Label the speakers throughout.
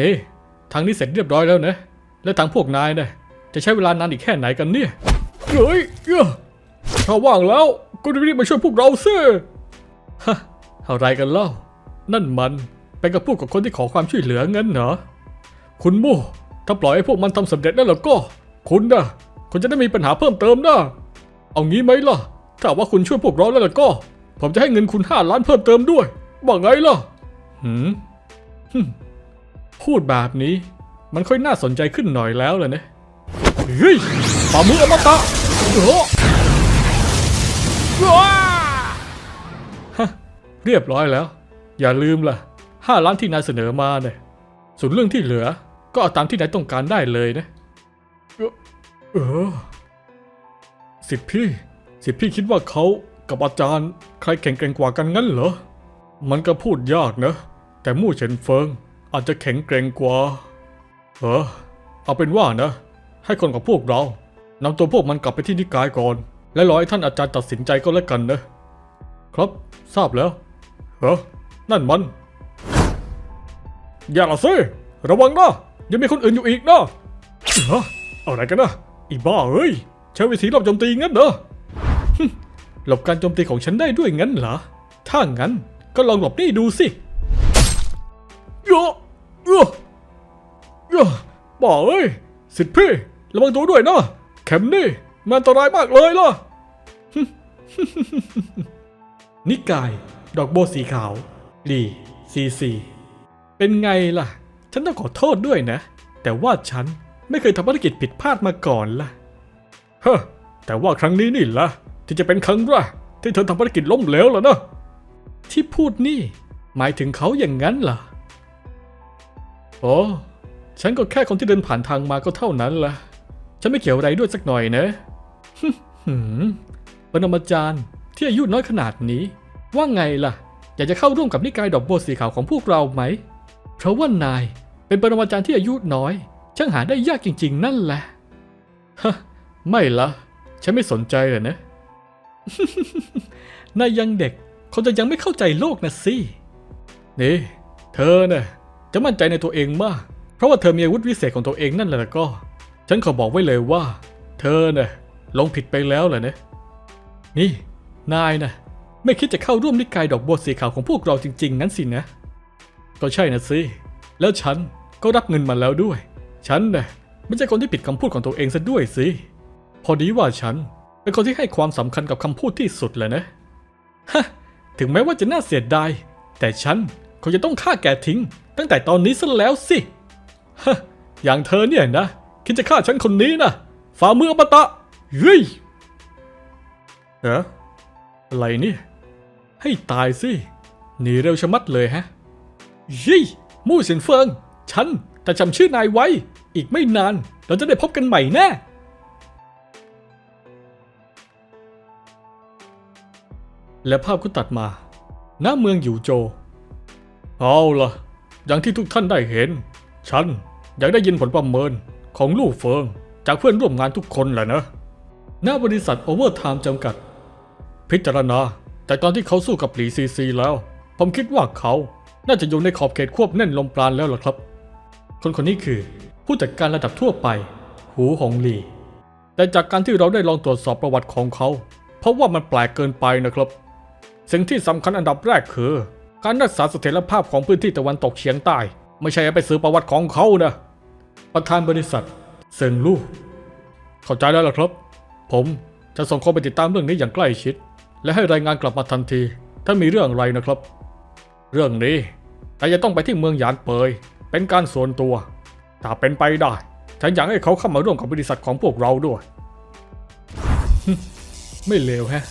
Speaker 1: นี่ ทางนี้เสร็จเรียบร้อยแล้วนะ แล้วทางพวกนายนะจะใช้เวลานานอีกแค่ไหนกันเนี่ย เฮ้ยเอ้อถ้าว่างแล้วก็รีบมาช่วยพวกเราสิฮะอะไรกันเล่า นั่นมันเป็นกับพวกกับคนที่ขอความช่วยเหลืองั้นเหรอ คุณโม่ถ้าปล่อยให้พวกมันทำสำเร็จแล้วล่ะก็ คุณนะคุณจะได้มีปัญหาเพิ่มเติมนะ เอางี้ไหมล่ะ ถ้าว่าคุณช่วยพวกเราแล้วล่ะก็ ผมจะให้เงินคุณห้าล้านเพิ่มเติมด้วยว่าไงล่ะ หืมฮึ่ม พูดแบบนี้ มันค่อยน่าสนใจขึ้นหน่อยแล้วเลยนะเฮ้ยฝ่ามืออมตะโอ้ฮะเรียบร้อยแล้ว อย่าลืมล่ะห้าล้านที่นายเสนอมาเนี่ยส่วนเรื่องที่เหลือ ก็เอาตามที่นายต้องการได้เลยนะ เออ สิทธิพี่ สิทธิพี่คิดว่าเขากับอาจารย์ ใครแข็งแกร่งกว่ากันงั้นเหรอ มันก็พูดยากนะ แต่มู่เฉินเฟิง อาจจะแข็งแกร่งกว่า เออ เอาเป็นว่านะ ให้คนกับพวกเรานำตัวพวกมันกลับไปที่นิกายก่อน และรอให้ท่านอาจารย์ตัดสินใจก็แล้วกันนะ ครับทราบแล้ว เออนั่นมัน อย่าละสิระวังนะยังมีคนอื่นอยู่อีกนะฮะอะไรกันนะอีบ้าเอ้ยใช้วิธีหลบโจมตีงั้นเหรอหลบการโจมตีของฉันได้ด้วยงั้นเหรอถ้างั้นก็ลองหลบนี่ดูสิ บ้าเอ้ยสิทธิ์พี่ระวังตัวด้วยนะแคมนี่มันอันตรายมากเลยล่ะ นิกาย ดอกโบสีขาวลีซีซีเป็นไงล่ะ ฉันต้องขอโทษด้วยนะ แต่ว่าฉันไม่เคยทำภารกิจผิดพลาดมาก่อนล่ะเฮ้อแต่ว่าครั้งนี้นี่ล่ะ ที่จะเป็นครั้งแรกที่เธอทำภารกิจล้มเหลวแล้วนะ ที่พูดนี่ หมายถึงเขาอย่างนั้นเหรอ โอ้ ฉันก็แค่คนที่เดินผ่านทางมาก็เท่านั้นล่ะ ฉันไม่เกี่ยวอะไรด้วยสักหน่อยนะหืมปรมาจารย์ที่อายุน้อยขนาดนี้ ว่าไงล่ะ อยากจะเข้าร่วมกับนิกายดอกบัวสีขาวของพวกเราไหม เพราะว่านายเป็นปรมาจารย์ที่อายุน้อย ช่างหาได้ยากจริง ๆ นั่นแหละฮะไม่ละฉันไม่สนใจเลยนะนายยังเด็กคงจะยังไม่เข้าใจโลกนะสินี่เธอเนี่ยจะมั่นใจในตัวเองมาก เพราะว่าเธอมีอาวุธวิเศษของตัวเองนั่นแหละก็ ฉันขอบอกไว้เลยว่า เธอเนี่ยลงผิดไปแล้วแหละนะนี่นายนะไม่คิดจะเข้าร่วมนิกายดอกบัวสีขาวของพวกเราจริง ๆ นั้นสินะ ก็ใช่นะสิแล้วฉันก็รับเงินมาแล้วด้วย ฉันน่ะไม่ใช่คนที่ผิดคำพูดของตัวเองซะด้วยสิพอดีว่าฉันเป็นคนที่ให้ความสำคัญกับคำพูดที่สุดเลยนะฮะถึงแม้ว่าจะน่าเสียดายแต่ฉันคงจะต้องฆ่าแกทิ้ง ตั้งแต่ตอนนี้ซะแล้วสิ อย่างเธอเนี่ยนะ คิดจะฆ่าฉันคนนี้นะฝ่ามืออมตะเฮ้ยเอะอะไรเนี่ย ให้ตายสิ หนีเร็วชะมัดเลยฮะยี่มู่สินเฟิง ฉันจะจำชื่อนายไว้ อีกไม่นาน เราจะได้พบกันใหม่แน่และภาพก็ตัดมาณเมืองหยูโจวเอาล่ะ อย่างที่ทุกท่านได้เห็น ฉันอยากได้ยินผลประเมินของลู่เฟิงจากเพื่อนร่วมงานทุกคนแหละนะหน้าบริษัทโอเวอร์ไทม์จำกัด พิจารณา แต่ตอนที่เขาสู้กับหลีซีซีแล้ว ผมคิดว่าเขาน่าจะอยู่ในขอบเขตควบแน่นลมปราณแล้วล่ะครับ คนคนนี้คือ ผู้จัดการระดับทั่วไป หูหงหลี แต่จากการที่เราได้ลองตรวจสอบประวัติของเขา เพราะว่ามันแปลกเกินไปนะครับ สิ่งที่สำคัญอันดับแรกคือ การรักษาเสถียรภาพของพื้นที่ตะวันตกเฉียงใต้ ไม่ใช่ไปซื้อประวัติของเขานะ ประธานบริษัทเซิงลู่เข้าใจแล้วล่ะครับ ผมจะส่งคนไปติดตามเรื่องนี้อย่างใกล้ชิด และให้รายงานกลับมาทันที ถ้ามีเรื่องอะไรนะครับ เรื่องนี้แต่จะต้องไปที่เมืองหยานเปย เป็นการส่วนตัว ถ้าเป็นไปได้ ฉันอยากให้เขาเข้ามาร่วมกับบริษัทของพวกเราด้วย ไม่เลวแฮะ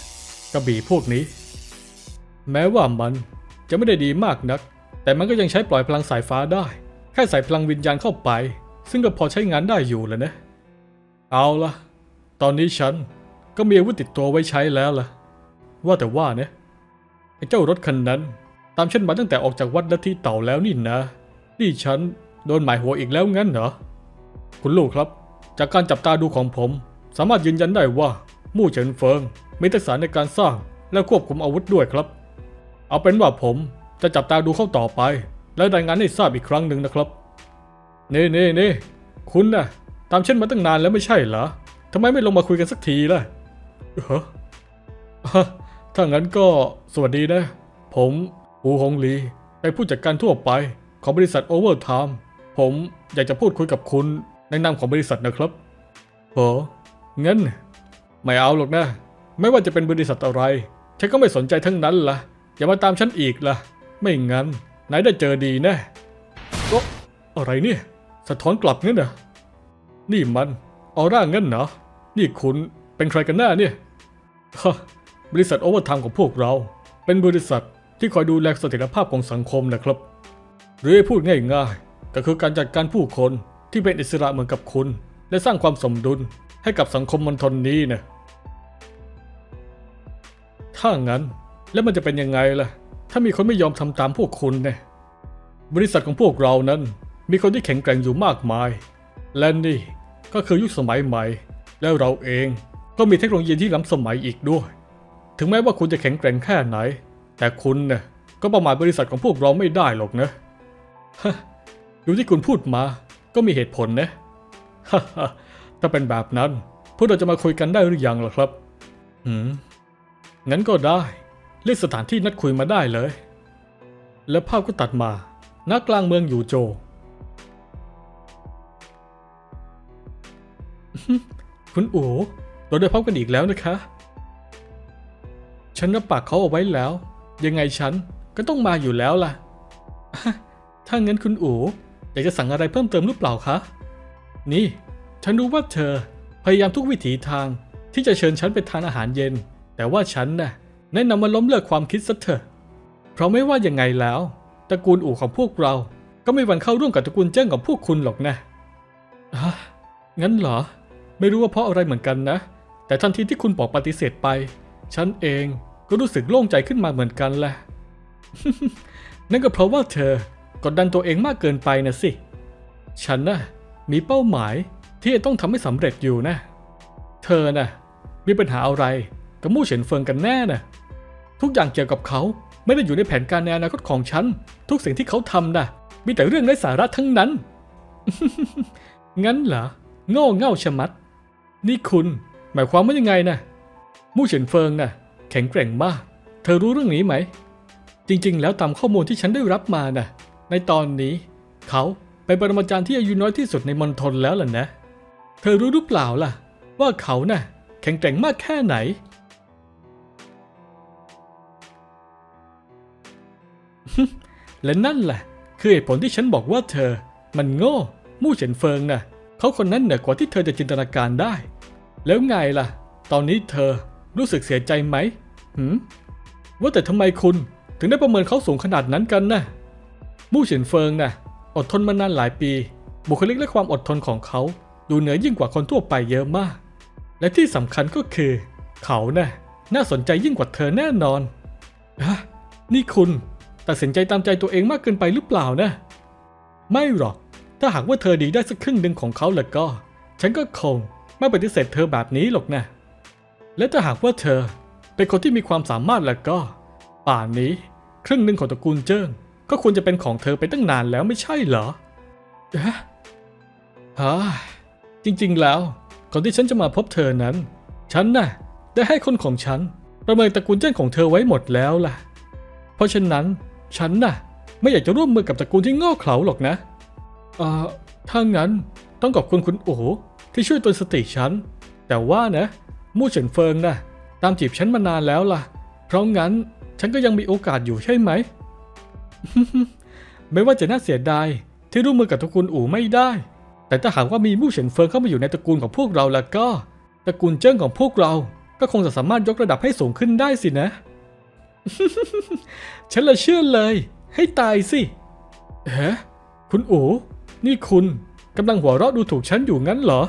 Speaker 1: กระบี่พวกนี้ แม้ว่ามันจะไม่ได้ดีมากนัก แต่มันก็ยังใช้ปล่อยพลังสายฟ้าได้ แค่ใส่พลังวิญญาณเข้าไป ซึ่งก็พอใช้งานได้อยู่แล้วนะ เอาละตอนนี้ฉันก็มีอาวุธติดตัวไว้ใช้แล้วล่ะ ว่าแต่ว่าเนี่ยไอ้เจ้ารถคันนั้น ตามฉันมาตั้งแต่ออกจากวัดลัทธิเต่าแล้วนี่นะ นี่ฉันโดนหมายหัวอีกแล้วงั้นเหรอ คุณลูกครับ จากการจับตาดูของผม สามารถยืนยันได้ว่ามู่เฉินเฟิงมีทักษะในการสร้างและควบคุมอาวุธด้วยครับ เอาเป็นว่าผม จะจับตาดูเขาต่อไป และรายงานให้ทราบอีกครั้งหนึ่งนะครับเน่เน่เน่คุณน่ะ ตามฉันมาตั้งนานแล้วไม่ใช่เหรอทำไมไม่ลงมาคุยกันสักทีล่ะฮะถ้างั้นก็สวัสดีนะ ผมอูหงลีเป็นผู้จัดการทั่วไปของบริษัทโอเวอร์ไทม์ผมอยากจะพูดคุยกับคุณในนามของบริษัทนะครับโหงั้น ไม่เอาหรอกนะ ไม่ว่าจะเป็นบริษัทอะไร ฉันก็ไม่สนใจทั้งนั้นล่ะ อย่ามาตามฉันอีกล่ะ ไม่งั้นไหนได้เจอดีแน่ก็อะไรเนี่ย สะท้อนกลับงั้นเหรอนี่มันออร่างั้นเหรอ นี่คุณเป็นใครกันแน่เนี่ยฮะบริษัทโอเวอร์ไทม์ของพวกเรา เป็นบริษัทที่คอยดูแลเสถียรภาพของสังคมนะครับ หรือพูดง่ายๆ ก็คือการจัดการผู้คนที่เป็นอิสระเหมือนกับคุณ และสร้างความสมดุลให้กับสังคมมณฑลนี้นะถ้างั้นแล้วมันจะเป็นยังไงล่ะ ถ้ามีคนไม่ยอมทำตามพวกคุณเนี่ยบริษัทของพวกเรานั้น มีคนที่แข็งแกร่งอยู่มากมาย และนี่ก็คือยุคสมัยใหม่ แล้วเราเองก็มีเทคโนโลยีที่ล้ำสมัยอีกด้วย ถึงแม้ว่าคุณจะแข็งแกร่งแค่ไหน แต่คุณเนี่ยก็ประมาทบริษัทของพวกเราไม่ได้หรอกนะฮะอยู่ที่คุณพูดมาก็มีเหตุผลนะฮ่าฮ่าถ้าเป็นแบบนั้น พวกเราจะมาคุยกันได้หรือยังล่ะครับอืมงั้นก็ได้ เรียกสถานที่นัดคุยมาได้เลย แล้วภาพก็ตัดมาณกลางเมืองอยู่โจ คุณอู๋เราได้พบกันอีกแล้วนะคะ ฉันรับปากเขาเอาไว้แล้ว ยังไงฉันก็ต้องมาอยู่แล้วล่ะ ถ้างั้นคุณอู๋อยากจะสั่งอะไรเพิ่มเติมหรือเปล่าคะ นี่ ฉันรู้ว่าเธอพยายามทุกวิถีทางที่จะเชิญฉันไปทานอาหารเย็น แต่ว่าฉันน่ะ แนะนำมาล้มเลิกความคิดซะเถอะ เพราะไม่ว่ายังไงแล้ว ตระกูลอู่ของพวกเรา ก็ไม่วันเข้าร่วมกับตระกูลเจิ้งของพวกคุณหรอกนะอะงั้นเหรอ ไม่รู้ว่าเพราะอะไรเหมือนกันนะ แต่ทันทีที่คุณบอกปฏิเสธไป ฉันเองก็รู้สึกโล่งใจขึ้นมาเหมือนกันแหละ นั่นก็เพราะว่าเธอกดดันตัวเองมากเกินไปนะสิ ฉันน่ะมีเป้าหมายที่จะต้องทำให้สำเร็จอยู่นะ เธอน่ะมีปัญหาอะไรกับมู่เฉินเฟิงกันแน่น่ะ ทุกอย่างเกี่ยวกับเขา ไม่ได้อยู่ในแผนการในอนาคตของฉัน ทุกสิ่งที่เขาทำน่ะมีแต่เรื่องไร้สาระทั้งนั้น งั้นเหรอโง่เง่าชะมัด นี่คุณ หมายความว่ายังไงนะมู่เฉินเฟิงน่ะ แข็งแกร่งมาก เธอรู้เรื่องนี้ไหม จริงๆ แล้วตามข้อมูลที่ฉันได้รับมาน่ะ ในตอนนี้ เขาเป็นปรมาจารย์ที่อายุน้อยที่สุดในมณฑลแล้วล่ะนะ เธอรู้หรือเปล่าล่ะ ว่าเขาน่ะ แข็งแกร่งมากแค่ไหน และนั่นแหละ คือเหตุผลที่ฉันบอกว่าเธอ มันโง่ มู่เฉินเฟิงน่ะเขาคนนั้นเหนือกว่าที่เธอจะจินตนาการได้ แล้วไงล่ะ ตอนนี้เธอรู้สึกเสียใจไหมหืมว่าแต่ทำไมคุณถึงได้ประเมินเขาสูงขนาดนั้นกันนะมู่เฉินเฟิงน่ะ อดทนมานานหลายปี บุคลิกและความอดทนของเขาดูเหนือยิ่งกว่าคนทั่วไปเยอะมาก และที่สำคัญก็คือ เขาน่ะน่าสนใจยิ่งกว่าเธอแน่นอนฮะนี่คุณ ตัดสินใจตามใจตัวเองมากเกินไปหรือเปล่านะ ไม่หรอก ถ้าหากว่าเธอดีได้สักครึ่งหนึ่งของเขาแล้วก็ ฉันก็คงไม่ปฏิเสธเธอแบบนี้หรอกนะ และถ้าหากว่าเธอเป็นคนที่มีความสามารถแล้วก็ ป่านนี้ครึ่งหนึ่งของตระกูลเจิ้งก็ควรจะเป็นของเธอไปตั้งนานแล้วไม่ใช่เหรอเอ๊ะฮะจริงๆแล้วก่อนที่ฉันจะมาพบเธอนั้น ฉันน่ะได้ให้คนของฉันประเมินตระกูลเจิ้งของเธอไว้หมดแล้วล่ะ เพราะฉะนั้น ฉันน่ะ ไม่อยากจะร่วมมือกับตระกูลที่โง่เขลาหรอกนะเอ่อถ้างั้นต้องขอบคุณคุณโอ๋ที่ช่วยตือนสติฉัน แต่ว่านะมู่เฉินเฟิงน่ะ ตามจีบฉันมานานแล้วล่ะ เพราะงั้นฉันก็ยังมีโอกาสอยู่ใช่ไหม ไม่ว่าจะน่าเสียดายที่ร่วมมือกับตระกูลอู่ไม่ได้ แต่ถ้าหากว่ามีมู่เฉินเฟิงเข้ามาอยู่ในตระกูลของพวกเราแล้วก็ ตระกูลเจิ้งของพวกเรา ก็คงจะสามารถยกระดับให้สูงขึ้นได้สินะ ฉันละเชื่อเลย ให้ตายสิเฮ้คุณโอ๋นี่คุณกำลังหัวเราะดูถูกฉันอยู่งั้นเหรอ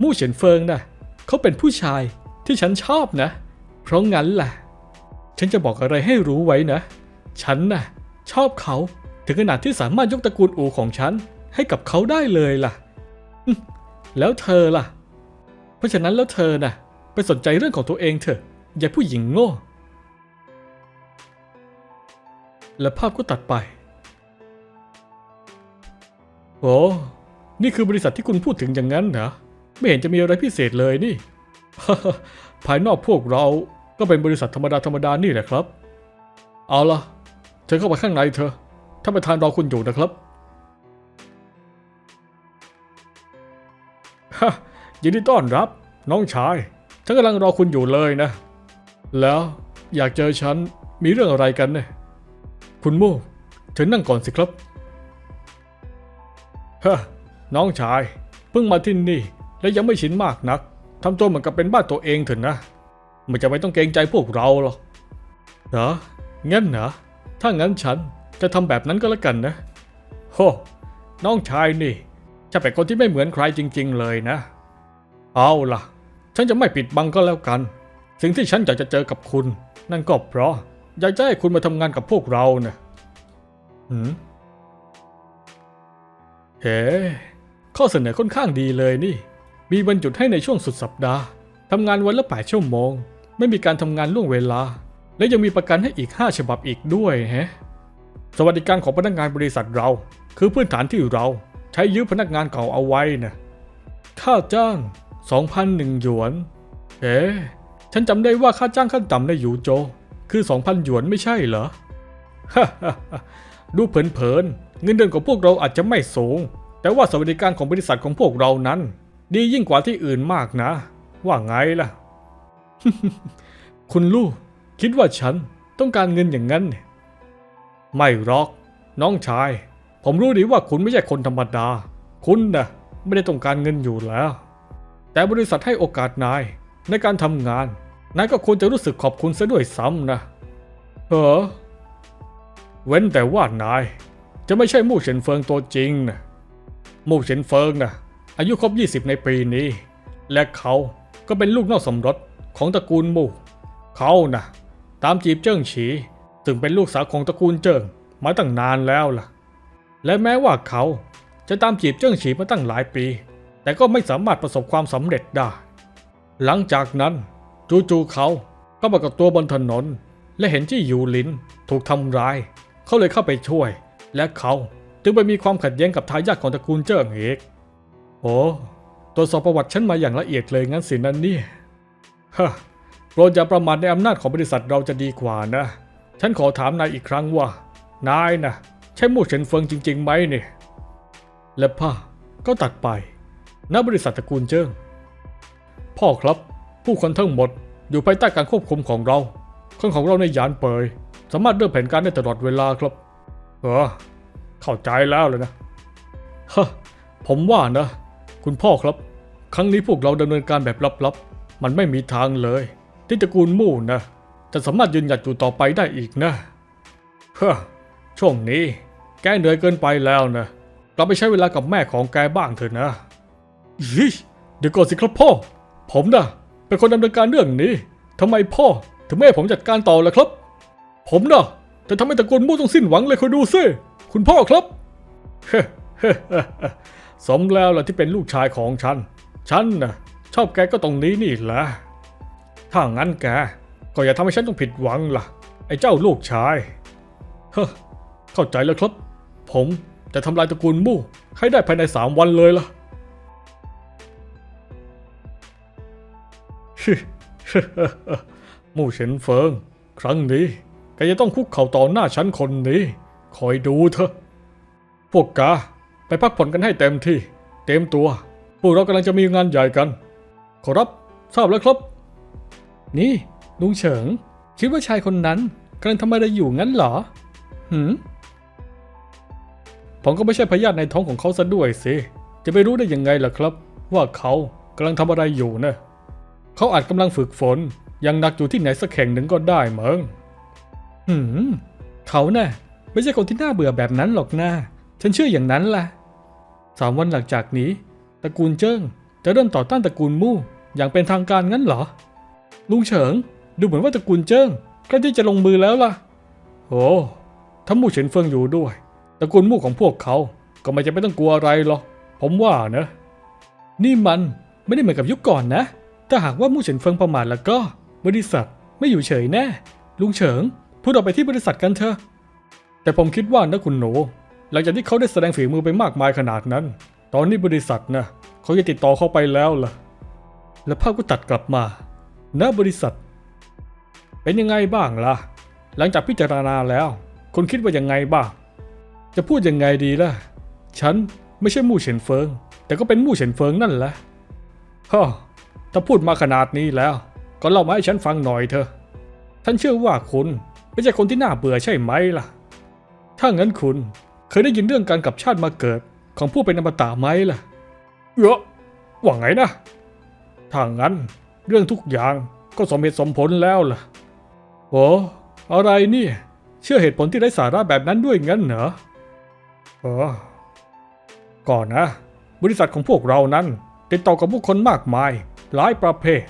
Speaker 1: มู่เฉินเฟิงนะเขาเป็นผู้ชายที่ฉันชอบนะ เพราะงั้นแหละฉันจะบอกอะไรให้รู้ไว้นะ ฉันน่ะ ชอบเขาถึงขนาดที่สามารถยกตระกูลอูของฉัน ให้กับเขาได้เลยล่ะ แล้วเธอล่ะ เพราะฉะนั้นแล้วเธอน่ะ ไปสนใจเรื่องของตัวเองเถอะ อย่าผู้หญิงโง่ และภาพก็ตัดไป โอ้ นี่คือบริษัทที่คุณพูดถึงอย่างนั้นเหรอ ไม่เห็นจะมีอะไรพิเศษเลยนี่ ภายนอกพวกเราก็เป็นบริษัทธรรมดาธรรมดานี่แหละครับ เอาล่ะเชิญเข้าไปข้างในเถอะท่านประธานรอคุณอยู่นะครับฮะยินดีต้อนรับ น้องชาย ฉันกำลังรอคุณอยู่เลยนะ แล้วอยากเจอฉันมีเรื่องอะไรกันเนี่ย คุณมู่เชิญนั่งก่อนสิครับฮะน้องชาย เพิ่งมาที่นี่ และยังไม่ชินมากนักทำตัวเหมือนกับเป็นบ้านตัวเองเถอะนะมันจะไม่ต้องเกรงใจพวกเราหรอกเหรองั้นเหรอถ้างั้นฉันจะทำแบบนั้นก็แล้วกันนะโหน้องชายนี่จะเป็นคนที่ไม่เหมือนใครจริง ๆ เลยนะ เอาล่ะ ฉันจะไม่ปิดบังก็แล้วกัน สิ่งที่ฉันอยากจะเจอกับคุณ นั่นก็เพราะ อยากจะให้คุณมาทำงานกับพวกเราเนะหืมเฮ้ข้อเสนอค่อนข้างดีเลยนี่ มีวันหยุดให้ในช่วงสุดสัปดาห์ทำงานวันละแปดชั่วโมง ไม่มีการทำงานล่วงเวลา และยังมีประกันให้อีก 5 ฉบับอีกด้วยแฮะสวัสดิการของพนักงานบริษัทเรา คือพื้นฐานที่เราใช้ยื้อพนักงานเก่าเอาไว้นะค่าจ้าง 2,001หยวน เอ๊ฉันจำได้ว่าค่าจ้างขั้นต่ำในยูโจ คือ 2,000 หยวนไม่ใช่เหรอ ดูเผินๆ เงินเดือนของพวกเราอาจจะไม่สูง แต่ว่าสวัสดิการของบริษัทของพวกเรานั้น ดียิ่งกว่าที่อื่นมากนะ ว่าไงล่ะ คุณลูกคิดว่าฉันต้องการเงินอย่างนั้นเนี่ยไม่หรอก น้องชาย ผมรู้ดีว่าคุณไม่ใช่คนธรรมดา คุณนะไม่ได้ต้องการเงินอยู่แล้ว แต่บริษัทให้โอกาสนายในการทำงาน นายก็ควรจะรู้สึกขอบคุณซะด้วยซ้ำนะเออเว้นแต่ว่านาย จะไม่ใช่มู่เฉินเฟิงตัวจริงนะมู่เฉินเฟิงนะอายุครบ 20 ในปีนี้ และเขาก็เป็นลูกนอกสมรสของตระกูลมู่เขานะตามจีบเจิ้งฉีซึ่งเป็นลูกสาวของตระกูลเจิ้งมาตั้งนานแล้วล่ะ และแม้ว่าเขาจะตามจีบเจิ้งฉีมาตั้งหลายปี แต่ก็ไม่สามารถประสบความสำเร็จได้ หลังจากนั้น จู่ๆเขาก็ปรากฏตัวบนถนน และเห็นที่ยูลินถูกทำร้าย เขาเลยเข้าไปช่วย และเขาจึงไปมีความขัดแย้งกับทายาทของตระกูลเจิ้งเอกโอ้ตรวจสอบประวัติฉันมาอย่างละเอียดเลยงั้นสินั่นนี่ฮะโปรดอย่าประมาทในอำนาจของบริษัทเราจะดีกว่านะ ฉันขอถามนายอีกครั้งว่า นายนะใช่มู่เฉินเฟิงจริงๆไหมเนี่ยและผ้าก็ตัดไปณบริษัทตระกูลเจิ้งพ่อครับ ผู้คนทั้งหมดอยู่ภายใต้การควบคุมของเรา คนของเราในยานเปย สามารถเริ่มแผนการได้ตลอดเวลาครับ เออ เข้าใจแล้วเลยนะฮะผมว่านะ คุณพ่อครับ ครั้งนี้พวกเราดำเนินการแบบลับๆ มันไม่มีทางเลย ที่ตระกูลมู่นะ จะสามารถยืนหยัดอยู่ต่อไปได้อีกนะเฮ้อช่วงนี้ แกเหนื่อยเกินไปแล้วนะกลับไปใช้เวลากับแม่ของแกบ้างเถอะนะยิเดี๋ยวก่อนสิครับพ่อ ผมนะ เป็นคนดำเนินการเรื่องนี้ทำไมพ่อถึงไม่ให้ผมจัดการต่อล่ะครับ ผมนะจะทำให้ตระกูลมู่ต้องสิ้นหวังเลยคอยดูซิคุณพ่อครับสมแล้วล่ะที่เป็นลูกชายของฉัน ฉันนะชอบแกก็ตรงนี้นี่แหละ ถ้างั้นแก ก็อย่าทำให้ฉันต้องผิดหวังล่ะ ไอ้เจ้าลูกชายเฮ้เข้าใจแล้วครับ ผมจะทำลายตระกูลมู่ให้ได้ภายในสามวันเลยล่ะ มู่เฉินเฟิง ครั้งนี้แกจะต้องคุกเข่าต่อหน้าฉันคนนี้ คอยดูเถอะ พวกกาไปพักผ่อนกันให้เต็มที่ เต็มตัว พวกเรากำลังจะมีงานใหญ่กัน ขอรับทราบแล้วครับ นี่ลุงเฉิง คิดว่าชายคนนั้นกำลังทำอะไรอยู่งั้นเหรอ หืม ผมก็ไม่ใช่พยาธิในท้องของเขาซะด้วยสิ จะไปรู้ได้ยังไงล่ะครับ ว่าเขากำลังทำอะไรอยู่นะ เขาอาจกำลังฝึกฝน ยังหนักอยู่ที่ไหนสักแห่งหนึ่งก็ได้เมั้งหืมเขาน่ะไม่ใช่คนที่น่าเบื่อแบบนั้นหรอกนะฉันเชื่ออย่างนั้นล่ะสามวันหลังจากนี้ตระกูลเจิ้งจะเริ่มต่อต้านตระกูลมู่อย่างเป็นทางการงั้นเหรอ ลุงเฉิง ดูเหมือนว่าตระกูลเจิ้งใกล้ที่จะลงมือแล้วล่ะโอ้ถ้ามู่เฉินเฟิงอยู่ด้วยตระกูลมู่ของพวกเขาก็ไม่จะไม่ต้องกลัวอะไรหรอกผมว่านะ นี่มันไม่ได้เหมือนกับยุคก่อนนะ ถ้าหากว่ามู่เฉินเฟิงประมาทแล้วก็ บริษัทไม่อยู่เฉยแน่ ลุงเฉิง พูดออกไปที่บริษัทกันเถอะ แต่ผมคิดว่านะคุณหนู หลังจากที่เขาได้แสดงฝีมือไปมากมายขนาดนั้น ตอนนี้บริษัทนะเขาจะติดต่อเข้าไปแล้วล่ะ และภาพก็ตัดกลับมาณบริษัท เป็นยังไงบ้างล่ะ หลังจากพิจารณาแล้ว คุณคิดว่ายังไงบ้าง จะพูดยังไงดีล่ะ ฉันไม่ใช่มู่เฉินเฟิง แต่ก็เป็นมู่เฉินเฟิงนั่นแหละฮ่อ ถ้าพูดมาขนาดนี้แล้ว ก็เล่ามาให้ฉันฟังหน่อยเถอะฉันเชื่อว่าคุณไม่ใช่คนที่น่าเบื่อใช่ไหมล่ะ ถ้างั้นคุณเคยได้ยินเรื่องการกลับชาติมาเกิดของผู้เป็นอมตะไหมล่ะ เออว่าไงนะ ถ้างั้นเรื่องทุกอย่างก็สมเหตุสมผลแล้วล่ะ โอ้อะไรนี่ เชื่อเหตุผลที่ไร้สาระแบบนั้นด้วยงั้นเหรอเออก่อนนะ บริษัทของพวกเรานั้น ติดต่อกับผู้คนมากมาย หลายประเภท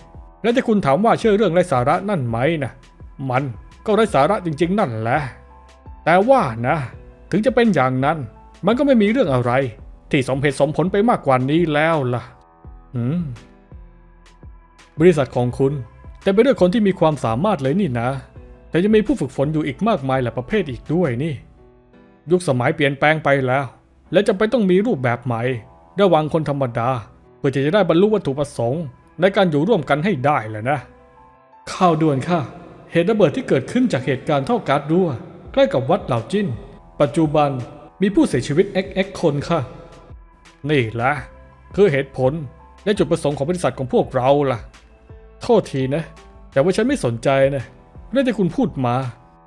Speaker 1: และถ้าคุณถามว่าเชื่อเรื่องไร้สาระนั่นไหมนะมันก็ไร้สาระจริง ๆ นั่นแหละ แต่ว่านะ ถึงจะเป็นอย่างนั้น มันก็ไม่มีเรื่องอะไร ที่สมเหตุสมผลไปมากกว่านี้แล้วล่ะอืมบริษัทของคุณ แต่ไปด้วยคนที่มีความสามารถเลยนี่นะ แต่ยังมีผู้ฝึกฝนอยู่อีกมากมายหลายประเภทอีกด้วยนี่ ยุคสมัยเปลี่ยนแปลงไปแล้ว และจะไปต้องมีรูปแบบใหม่ ระหว่างคนธรรมดา เพื่อที่จะได้บรรลุวัตถุประสงค์ ในการอยู่ร่วมกันให้ได้แหละนะ ข่าวด่วนค่ะ เหตุระเบิดที่เกิดขึ้นจากเหตุการณ์ท่อก๊าซรั่ว ใกล้กับวัดเหล่าจิ้น ปัจจุบันมีผู้เสียชีวิต XX คนค่ะ นี่แหละคือเหตุผลและจุดประสงค์ของบริษัทของพวกเราล่ะ โทษทีนะ แต่ว่าฉันไม่สนใจนะเรื่องที่คุณพูดมา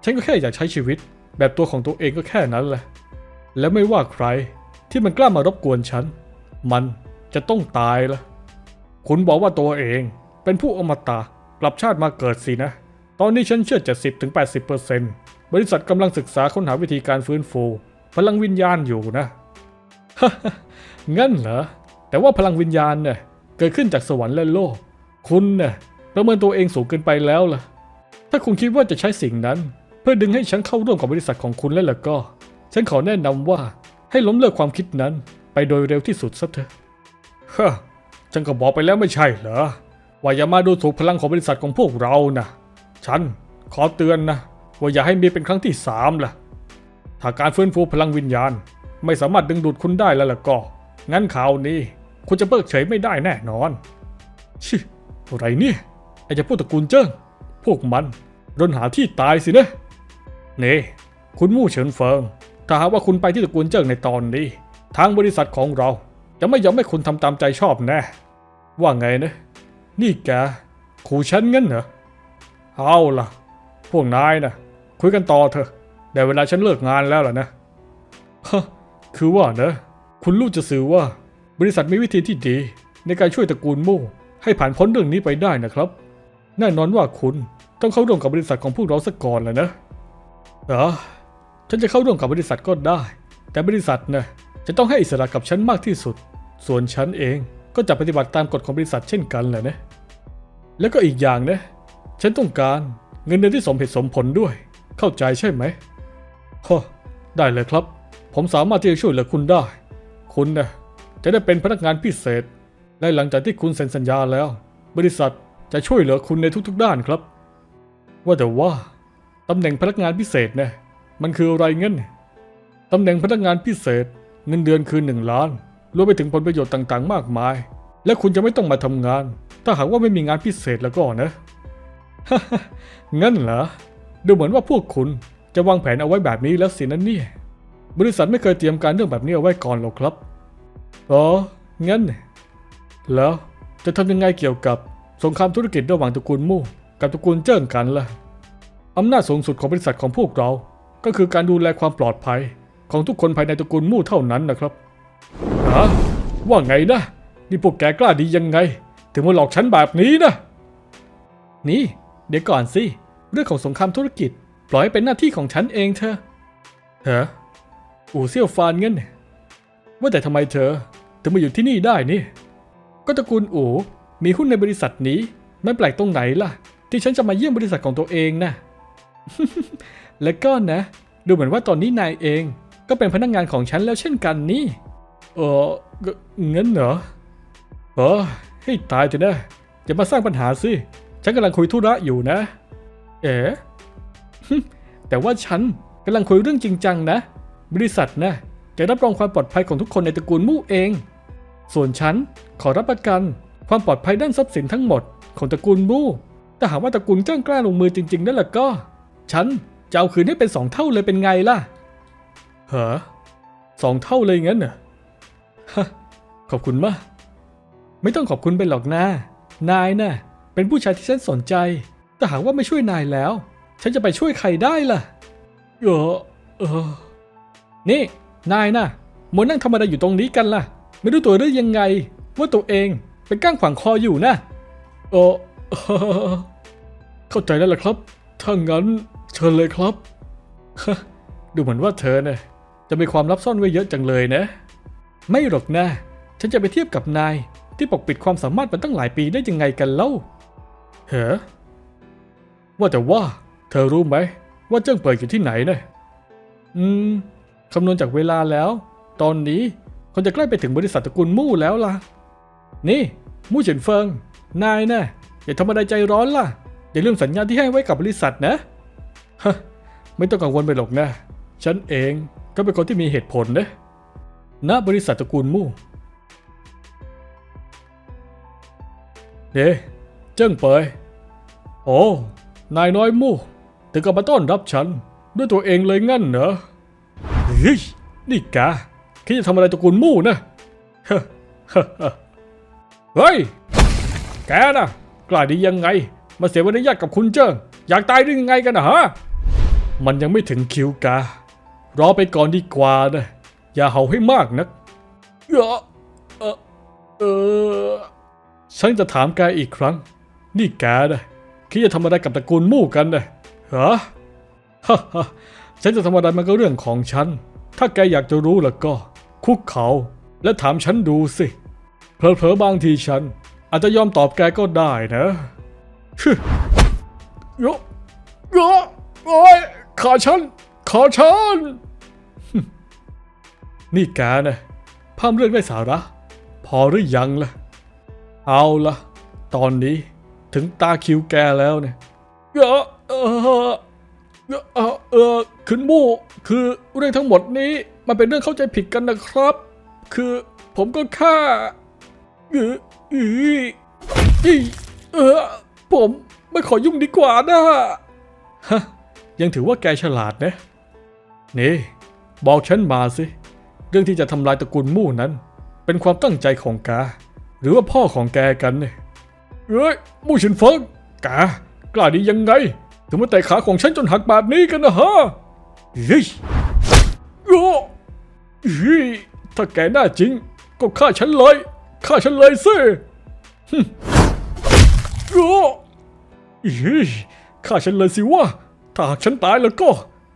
Speaker 1: ฉันก็แค่อยากใช้ชีวิต แบบตัวของตัวเองก็แค่นั้นแหละ และไม่ว่าใครที่มันกล้ามารบกวนฉัน มันจะต้องตายละ คุณบอกว่าตัวเองเป็นผู้อมตะกลับชาติมาเกิดสินะ ตอนนี้ฉันเชื่อ 70ถึง80%บริษัทกำลังศึกษาค้นหาวิธีการฟื้นฟู พลังวิญญาณอยู่นะงั้นเหรอ แต่ว่าพลังวิญญาณเนี่ยเกิดขึ้นจากสวรรค์และโลก คุณเนี่ยประเมินตัวเองสูงเกินไปแล้วล่ะ ถ้าคุณคิดว่าจะใช้สิ่งนั้น เพื่อดึงให้ฉันเข้าร่วมกับบริษัทของคุณแล้วล่ะก็ ฉันขอแนะนำว่าให้ล้มเลิกความคิดนั้น ไปโดยเร็วที่สุดซะเถอะฮะ ฉันก็บอกไปแล้วไม่ใช่เหรอ ว่าอย่ามาดูถูกพลังของบริษัทของพวกเรานะ ฉันขอเตือนนะ ว่าอย่าให้มีเป็นครั้งที่สามล่ะ ถ้าการฟื้นฟูพลังวิญญาณ ไม่สามารถดึงดูดคุณได้แล้วล่ะก็ งั้นข่าวนี้ คุณจะเพิกเฉยไม่ได้แน่นอน ชิอะไรเนี่ยไอ้จะพูดตระกูลเจิ้ง พวกมันรนหาที่ตายสินะเน่คุณมู่เฉินเฟิง ถ้าหากว่าคุณไปที่ตระกูลเจิ้งในตอนนี้ ทางบริษัทของเรา จะไม่ยอมให้คุณทำตามใจชอบแน่ว่าไงนะ นี่แกขู่ฉันงั้นเหรอ เอาล่ะ พวกนายนะคุยกันต่อเถอะได้เวลาฉันเลิกงานแล้วล่ะนะฮะคือว่านะ คุณลูกจะสื่อว่า บริษัทมีวิธีที่ดี ในการช่วยตระกูลมู่ให้ผ่านพ้นเรื่องนี้ไปได้นะครับ แน่นอนว่าคุณต้องเข้าร่วมกับบริษัทของพวกเราสักก่อนแหละนะเออฉันจะเข้าร่วมกับบริษัทก็ได้ แต่บริษัทนะ จะต้องให้อิสระกับฉันมากที่สุด ส่วนฉันเองก็จะปฏิบัติตามกฎของบริษัทเช่นกันแหละนะ แล้วก็อีกอย่างนะ ฉันต้องการเงินเดือนที่สมเหตุสมผลด้วย เข้าใจใช่ไหมฮะได้เลยครับ ผมสามารถที่จะช่วยเหลือคุณได้ คุณนะจะได้เป็นพนักงานพิเศษ และหลังจากที่คุณเซ็นสัญญาแล้ว บริษัทจะช่วยเหลือคุณในทุกๆด้านครับ ว่าแต่ว่าตำแหน่งพนักงานพิเศษเนี่ยมันคืออะไรเงี้ยตำแหน่งพนักงานพิเศษ เงินเดือนคือหนึ่งล้าน รวมไปถึงผลประโยชน์ต่างๆ มากมาย และคุณจะไม่ต้องมาทำงาน ถ้าหากว่าไม่มีงานพิเศษแล้วก็นะ งั้นเหรอ ดูเหมือนว่าพวกคุณจะวางแผนเอาไว้แบบนี้แล้วสินะเนี่ยบริษัทไม่เคยเตรียมการเรื่องแบบนี้เอาไว้ก่อนหรอกครับ อ๋อ งั้น แล้วจะทำยังไงเกี่ยวกับสงครามธุรกิจระหว่างตระกูลมู่ กับตระกูลเจิ้งกันล่ะอำนาจสูงสุดของบริษัทของพวกเรา ก็คือการดูแลความปลอดภัย ของทุกคนภายในตระกูลมู่เท่านั้นนะครับฮะว่าไงนะ นี่พวกแกกล้าดียังไง ถึงมาหลอกฉันแบบนี้นะ นี่ เดี๋ยวก่อนสิ เรื่องของสงครามธุรกิจ ปล่อยให้เป็นหน้าที่ของฉันเองเธอะฮะอู่เซี่ยวฟานงั้นเนี่ยว่าแต่ทำไมเธอ ถึงมาอยู่ที่นี่ได้นี่ ก็ตระกูลอู่มีหุ้นในบริษัทนี้ไม่แปลกตรงไหนล่ะ ที่ฉันจะมาเยี่ยมบริษัทของตัวเองนะ และก็นะ ดูเหมือนว่าตอนนี้นายเอง ก็เป็นพนักงานของฉันแล้วเช่นกันนี่ เอองั้นเหรอ เออให้ตายเถอะนะอย่ามาสร้างปัญหาสิ ฉันกำลังคุยธุระอยู่นะ เอ๋แต่ว่าฉันกำลังคุยเรื่องจริงจังนะ บริษัทนะจะรับรองความปลอดภัยของทุกคนในตระกูลมู่เอง ส่วนฉันขอรับประกัน ความปลอดภัยด้านทรัพย์สินทั้งหมด ของตระกูลมู่ถ้าหากว่าตระกูลเจ้างกล้าลงมือจริงๆนั่นแหละก็ ฉันจะเอาคืนให้เป็นสองเท่าเลยเป็นไงล่ะ เหรอสองเท่าเลยงั้นเหรอฮะขอบคุณมาก ไม่ต้องขอบคุณไปหรอกนะ นายน่ะ เป็นผู้ชายที่ฉันสนใจ แต่หากว่าไม่ช่วยนายแล้ว ฉันจะไปช่วยใครได้ล่ะเออเออ นี่ นายน่ะมัวนั่งทำอะไรอยู่ตรงนี้กันล่ะ ไม่รู้ตัวหรือยังไง ว่าตัวเองเป็นก้างขวางคออยู่นะเออเออเข้าใจแล้วล่ะครับ ถ้างั้นเชิญเลยครับ ดูเหมือนว่าเธอเนี่ย จะมีความลับซ่อนไว้เยอะจังเลยนะ ไม่หรอกนะ ฉันจะไปเทียบกับนายที่ปกปิดความสามารถมาตั้งหลายปีได้ยังไงกันเล่าเหรอว่าแต่ว่า เธอรู้ไหม ว่าเจิ้งเปิดอยู่ที่ไหนนะอืมคำนวณจากเวลาแล้ว ตอนนี้คงจะใกล้ไปถึงบริษัทตระกูลมู่แล้วล่ะ นี่มู่เฉินเฟิง นายนะอย่าทำอะไรใจร้อนล่ะ อย่าลืมสัญญาที่ให้ไว้กับบริษัทนะฮะไม่ต้องกังวลไปหรอกนะ ฉันเอง ก็เป็นคนที่มีเหตุผลนะณบริษัทตระกูลมู่เด้เจิ้งเปยโอ้ นายน้อยมู่ถึงกับมาต้อนรับฉัน ด้วยตัวเองเลยงั้นเหรอเฮ้ยนี่แกคิดจะทำอะไรตระกูลมู่นะเฮ้อเฮ้อเฮ้ย แกนะกล้าดียังไง มาเสียวันญาตกับคุณเจิ้งอยากตายหรือยังไงกันนะฮะ มันยังไม่ถึงคิวกา รอไปก่อนดีกว่านะ อย่าเห่าให้มากนักเออเออเออฉันจะถามแกอีกครั้ง นี่แกนะคิดจะทำอะไรกับตระกูลมู่กันนะฮะฮ่าฮ่าฉันจะทำอะไรมันก็เรื่องของฉัน ถ้าแกอยากจะรู้แล้วก็ คุกเขาและถามฉันดูสิ เผลอๆบางทีฉัน อาจจะยอมตอบแกก็ได้นะฮึโยโยโอ้ยขาฉัน ขาฉันนี่แกนะพามเรื่องไร้สาระ พอหรือยังล่ะ เอาละตอนนี้ถึงตาคิวแกแล้วเนี่ยเออเออเออเออขึ้นมู่คือเรื่องทั้งหมดนี้มันเป็นเรื่องเข้าใจผิดกันนะครับ คือผมก็แค่เออเออเออผมไม่ขอยุ่งดีกว่านะฮะยังถือว่าแกฉลาดนะ นี่ บอกฉันมาสิ เรื่องที่จะทำลายตระกูลมู่นั้น เป็นความตั้งใจของแกหรือว่าพ่อของแกกันเนี่ยเอ้ยมู่ฉินเฟิงแกกล้าดียังไง ถึงมาแต่ขาของฉันจนหักแบบนี้กันนะฮะเฮ้ยโอ้เฮ้ยถ้าแกน่จริง ก็ฆ่าฉันเลยฆ่าฉันเลยสิฮึโอ้เฮ้ยฆ่าฉันเลยสิวะถ้าหากฉันตายแล้วก็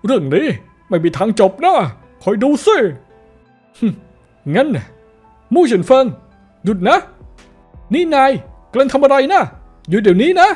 Speaker 1: เรื่องนี้ ไม่มีทางจบนะคอยดูสิงั้นมู่ฉินเฟิงหยุดนะ นี่นายกำลังทำอะไรนะ อยู่เดี๋ยวนี้นะ